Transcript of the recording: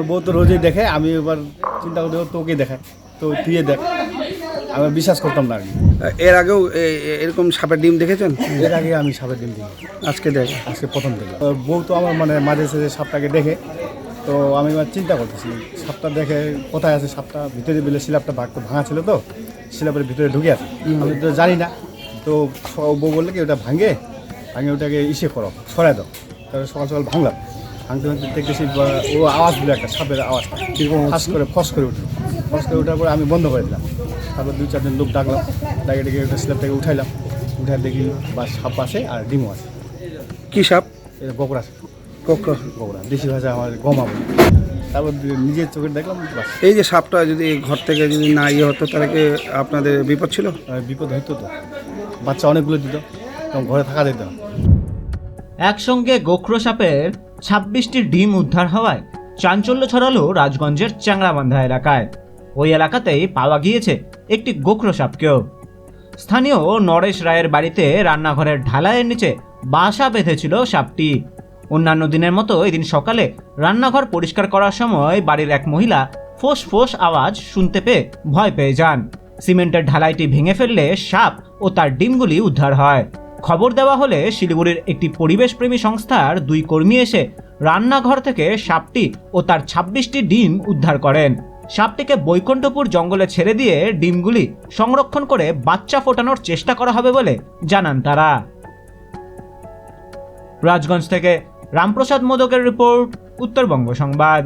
আমার বউ তো রোজই দেখে আমি এবার চিন্তা করতে তোকে দেখায়। তো তুই দেখ। আমি বিশ্বাস করতাম না এর আগেও এরকম সাপের ডিম দেখেছেন? এর আগে আমি সাপের ডিম দিই আজকে দেখ। আজকে প্রথম তো বউ তো আমার মানে মাঝে সাঝে সাপটাকে দেখে। তো আমি এবার চিন্তা করতেছি সাপটা দেখে কোথায় আছে সাপটা? ভিতরে বেলে শিলাপটা ভাগ ভাঙা ছিল তো শিলাপের ভিতরে ঢুকে আছে। আমি তো জানি না। তো বউ বললে কি ওটা ভাঙে ভাঙে ওটাকে ইসে করো সরাই দাও। তারপরে সকাল সকাল ভাঙলাম। ভাঙতে ভাঙতে দেখতেছি ও আওয়াজ দিল একটা সাপের আওয়াজ ফাঁস করে ফস করে উঠল ফস করে ওঠার পরে আমি বন্ধ করে দিলাম তারপর দুই চারজন লোক ডাকলাম ডাকে ডেকে ওটা স্ল্যাবটাকে উঠাইলাম উঠাই দেখি বা সাপ আছে আর ডিমও আছে কি সাপ? এটা গোকরা আছে কক্ষ গোকরা দেশি ভাষা আমার গমা বলে তারপর নিজের চোখে দেখলাম এই যে সাপটা যদি ঘর থেকে যদি না ইয়ে হতো, তাহলে কি আপনাদের বিপদ ছিল? বিপদ হইতো তো বাচ্চা অনেকগুলো দিত তখন ঘরে থাকা যেত একসঙ্গে গোখরো সাপের ছাব্বিশটি ডিম উদ্ধার হওয়ায় চাঞ্চল্য ছড়ালো রাজগঞ্জের চ্যাংরাবান্ধা এলাকায়। ওই এলাকাতেই পাওয়া গিয়েছে একটি গোখরো সাপকেও স্থানীয় নরেশ রায়ের বাড়িতে রান্নাঘরের ঢালাইয়ের নিচে বাসা বেঁধেছিল সাপটি। অন্যান্য দিনের মতো এদিন সকালে রান্নাঘর পরিষ্কার করার সময় বাড়ির এক মহিলা ফোঁস ফোঁস আওয়াজ শুনতে পেয়ে ভয় পেয়ে যান। সিমেন্টের ঢালাইটি ভেঙে ফেললে সাপ ও তার ডিমগুলি উদ্ধার হয়। খবর দেওয়া হলে শিলিগুড়ির একটি পরিবেশপ্রেমী সংস্থার দুই কর্মী এসে রান্নাঘর থেকে সাপটি ও তার ছাব্বিশটি ডিম উদ্ধার করেন। সাপটিকে বৈকুণ্ঠপুর জঙ্গলে ছেড়ে দিয়ে ডিমগুলি সংরক্ষণ করে বাচ্চা ফোটানোর চেষ্টা করা হবে বলে জানান তারা। রাজগঞ্জ থেকে রামপ্রসাদ মোদকের রিপোর্ট, উত্তরবঙ্গ সংবাদ।